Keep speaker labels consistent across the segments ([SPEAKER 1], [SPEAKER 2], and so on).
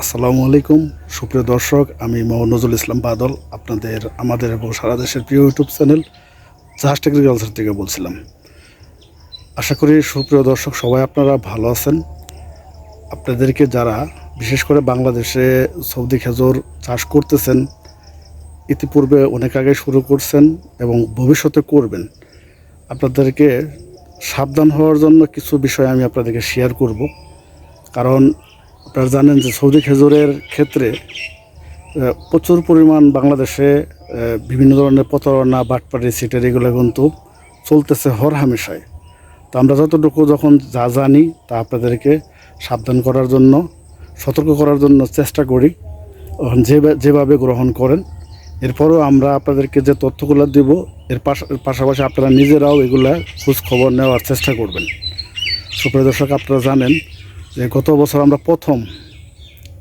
[SPEAKER 1] আসসালামু আলাইকুম। সুপ্রিয় দর্শক, আমি মোহাম্মদ নজরুল ইসলাম বাদল, আপনাদের, আমাদের এবং সারা দেশের প্রিয় ইউটিউব চ্যানেল জাহাজ এগ্রিকালচার থেকে বলছিলাম। আশা করি সুপ্রিয় দর্শক, সবাই আপনারা ভালো আছেন। আপনাদেরকে যারা, বিশেষ করে বাংলাদেশে সৌদি খেজুর চাষ করতেছেন, ইতিপূর্বে অনেক আগে শুরু করছেন এবং ভবিষ্যতে করবেন, আপনাদেরকে সাবধান হওয়ার জন্য কিছু বিষয় আমি আপনাদেরকে শেয়ার করব। কারণ আপনারা জানেন যে সৌদি খেজুরের ক্ষেত্রে প্রচুর পরিমাণ বাংলাদেশে বিভিন্ন ধরনের প্রতারণা বাটপাটি সিটের এগুলো কিন্তু চলতেছে হর হামেশায়। তো আমরা যতটুকু যখন যা জানি তা আপনাদেরকে সাবধান করার জন্য, সতর্ক করার জন্য চেষ্টা করি যেভাবে গ্রহণ করেন। এরপরেও আমরা আপনাদেরকে যে তথ্যগুলো দিব, এর পাশা- পাশাপাশি আপনারা নিজেরাও এগুলা খোঁজ খবর নেওয়ার চেষ্টা করবেন। সুপ্রিয় দর্শক, আপনারা জানেন যে গত বছর আমরা প্রথম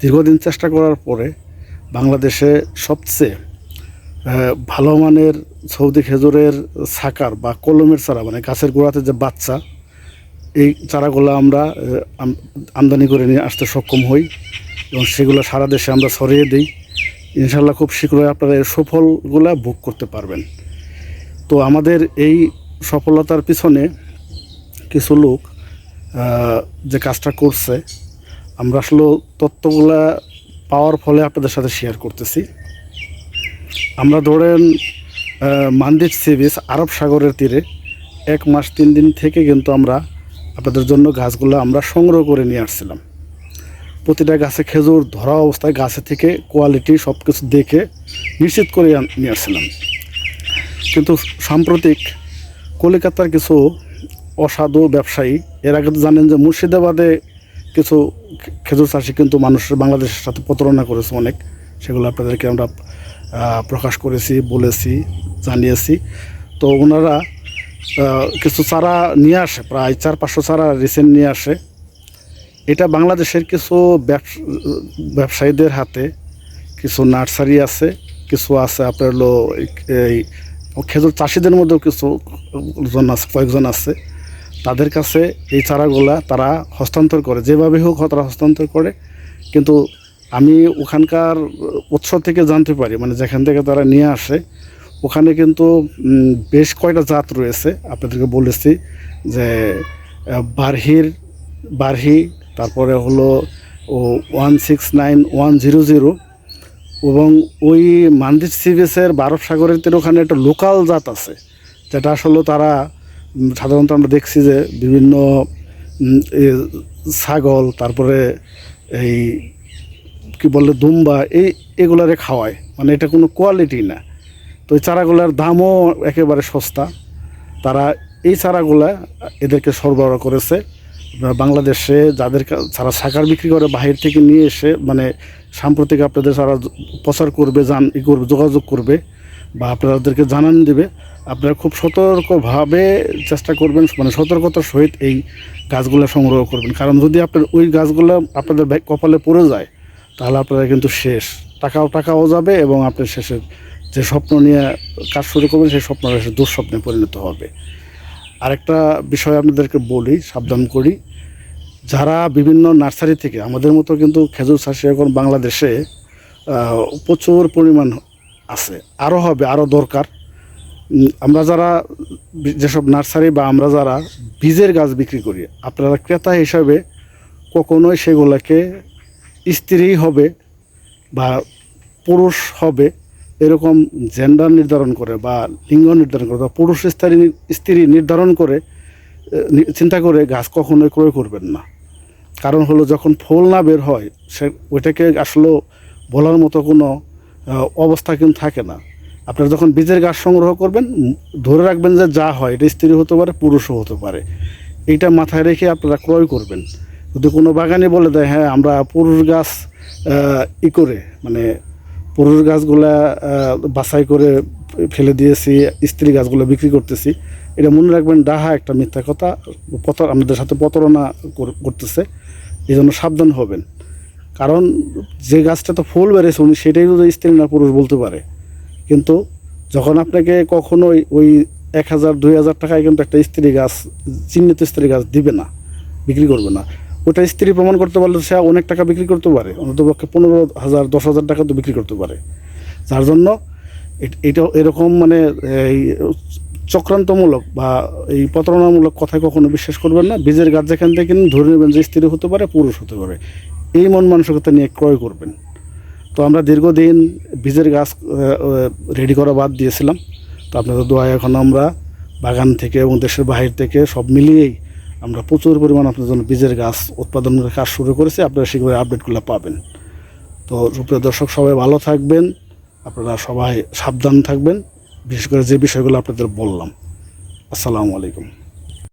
[SPEAKER 1] দীর্ঘদিন চেষ্টা করার পরে বাংলাদেশে সবচেয়ে ভালো মানের সৌদি খেজুরের সাকার বা কলমের চারা মানে গাছের গোড়াতে যে বাচ্চা, এই চারাগুলো আমরা আমদানি করে নিয়ে আসতে সক্ষম হই এবং সেগুলো সারা দেশে আমরা ছড়িয়ে দিই। ইনশাল্লাহ খুব শীঘ্রই আপনারা এর সুফলগুলা ভোগ করতে পারবেন। তো আমাদের এই সফলতার পিছনে কিছু লোক যে কাজটা করছে, আমরা আসলে তত্ত্বগুলা পাওয়ার ফলে আপনাদের সাথে শেয়ার করতেছি। আমরা ধরেন মান্দির সি বিচ আরব সাগরের তীরে এক মাস তিন দিন থেকে কিন্তু আমরা আপনাদের জন্য গাছগুলো আমরা সংগ্রহ করে নিয়ে আসছিলাম। প্রতিটা গাছে খেজুর ধরা অবস্থায় গাছে থেকে কোয়ালিটি সব কিছু দেখে নিশ্চিত করে নিয়ে আসছিলাম। কিন্তু সাম্প্রতিক কলিকাতার কিছু অসাধু ব্যবসায়ী। এর আগে তো জানেন যে মুর্শিদাবাদে কিছু খেজুর চাষি কিন্তু মানুষের বাংলাদেশের সাথে প্রতারণা করেছে অনেক। সেগুলো আপনাদেরকে আমরা প্রকাশ করেছি, বলেছি, জানিয়েছি। তো ওনারা কিছু চারা নিয়ে আসে, প্রায় চার পাঁচশো চারা রিসেন্ট নিয়ে আসে। এটা বাংলাদেশের কিছু ব্যবসায়ীদের হাতে, কিছু নার্সারি আছে, কিছু আছে আপনার হলো এই খেজুর চাষিদের মধ্যেও কিছু জন আছে, কয়েকজন আছে। তাদের কাছে এই চারাগুলা তারা হস্তান্তর করে, যেভাবে হোক তারা হস্তান্তর করে। কিন্তু আমি ওখানকার উৎস থেকে জানতে পারি মানে যেখান থেকে তারা নিয়ে আসে, ওখানে কিন্তু বেশ কয়টা জাত রয়েছে। আপনাদেরকে বলেছি যে বারহির, বারহি, তারপরে হলো, ও, one six nine, one zero zero, এবং ওই মান্দির সিবিএসের বারব সাগরের তীরে ওখানে একটা লোকাল জাত আছে, যেটা আসলে তারা সাধারণত আমরা দেখছি যে বিভিন্ন ছাগল, তারপরে এই, কি বলে, দুম্বা, এই, এগুলারে খাওয়ায়। মানে এটা কোনো কোয়ালিটি না। তো এই চারাগুলার দামও একেবারে সস্তা। তারা এই চারাগুলা এদেরকে সরবরাহ করেছে। বাংলাদেশে যাদের যারা সাকার বিক্রি করে, বাহির থেকে নিয়ে এসে মানে সাম্প্রতিক আপনাদের যারা প্রচার করবে জান ই করবে, যোগাযোগ করবে, বা আপনাদেরকে জানান দেবে আপনারা খুব সতর্কভাবে চেষ্টা করবেন মানে সতর্কতার সহিত এই গাছগুলো সংগ্রহ করবেন। কারণ যদি আপনার ওই গাছগুলো আপনাদের কপালে পড়ে যায়, তাহলে আপনারা কিন্তু শেষ। টাকাও টাকাও যাবে এবং আপনি শেষে যে স্বপ্ন নিয়ে কাজ শুরু করবেন, সেই স্বপ্ন শেষে দুঃস্বপ্নে পরিণত হবে। আরেকটা বিষয় আপনাদেরকে বলি, সাবধান করি। যারা বিভিন্ন নার্সারি থেকে, আমাদের মতো কিন্তু খেজুর চাষি এখন বাংলাদেশে প্রচুর পরিমাণ আছে। আরও হবে আরও দরকার। আমরা যারা যেসব নার্সারি বা আমরা যারা বীজের গাছ বিক্রি করি, আপনারা ক্রেতা হিসাবে কখনোই সেগুলোকে স্ত্রী হবে বা পুরুষ হবে এরকম জেন্ডার নির্ধারণ করে বা লিঙ্গ নির্ধারণ করে বা পুরুষ স্ত্রী স্ত্রী নির্ধারণ করে চিন্তা করে গাছ কখনোই ক্রয় করবেন না। কারণ হলো যখন ফুল না বের হয়, সে ওইটাকে আসলে বলার মতো কোনো অবস্থা কিন্তু থাকে না। আপনারা যখন বীজের গাছ সংগ্রহ করবেন ধরে রাখবেন যে যা হয়, এটা স্ত্রী হতে পারে, পুরুষও হতে পারে। এইটা মাথায় রেখে আপনারা ক্রয় করবেন। যদি কোনো বাগানে বলে দেয় হ্যাঁ আমরা পুরুষ গাছ ই করে মানে পুরুষ গাছগুলা বাছাই করে ফেলে দিয়েছি, স্ত্রী গাছগুলো বিক্রি করতেছি, এটা মনে রাখবেন ডাহা একটা মিথ্যা কথা প্রতার আমাদের সাথে প্রতারণা করতেছে। এই জন্য সাবধান হবেন। কারণ যে গাছটা তো ফুল বেড়েছে, উনি সেটাই যদি স্ত্রী না পুরুষ বলতে পারে। কিন্তু যখন আপনাকে কখনোই ওই এক হাজার, দুই হাজার টাকায় কিন্তু একটা স্ত্রী গাছ, চিহ্নিত স্ত্রী গাছ দিবে না, বিক্রি করবে না। ওটা স্ত্রী প্রমাণ করতে পারলে সে অনেক টাকা বিক্রি করতে পারে অন্তত পক্ষে পনেরো হাজার, দশ হাজার টাকা তো বিক্রি করতে পারে। যার জন্য এটা এরকম মানে এই চক্রান্তমূলক বা এই প্রতারণামূলক কথায় কখনো বিশ্বাস করবেন না। বীজের গাছ যেখান থেকে ধরে নেবেন যে স্ত্রী হতে পারে, পুরুষ হতে পারে। এই মন মানসিকতা নিয়ে ক্রয় করবেন। তো আমরা দীর্ঘদিন বীজের গাছ রেডি করা বাদ দিয়েছিলাম। তো আপনাদের দোয়া এখন আমরা বাগান থেকে এবং দেশের বাহির থেকে সব মিলিয়েই আমরা প্রচুর পরিমাণ আপনাদের জন্য বীজের গাছ উৎপাদনের কাজ শুরু করেছি। আপনারা শীঘ্রই আপডেটগুলো পাবেন। তো সুপ্রিয় দর্শক, সবাই ভালো থাকবেন। আপনারা সবাই সাবধান থাকবেন। বিশেষ করে যে বিষয়গুলো আপনাদের বললাম। আসসালামু আলাইকুম।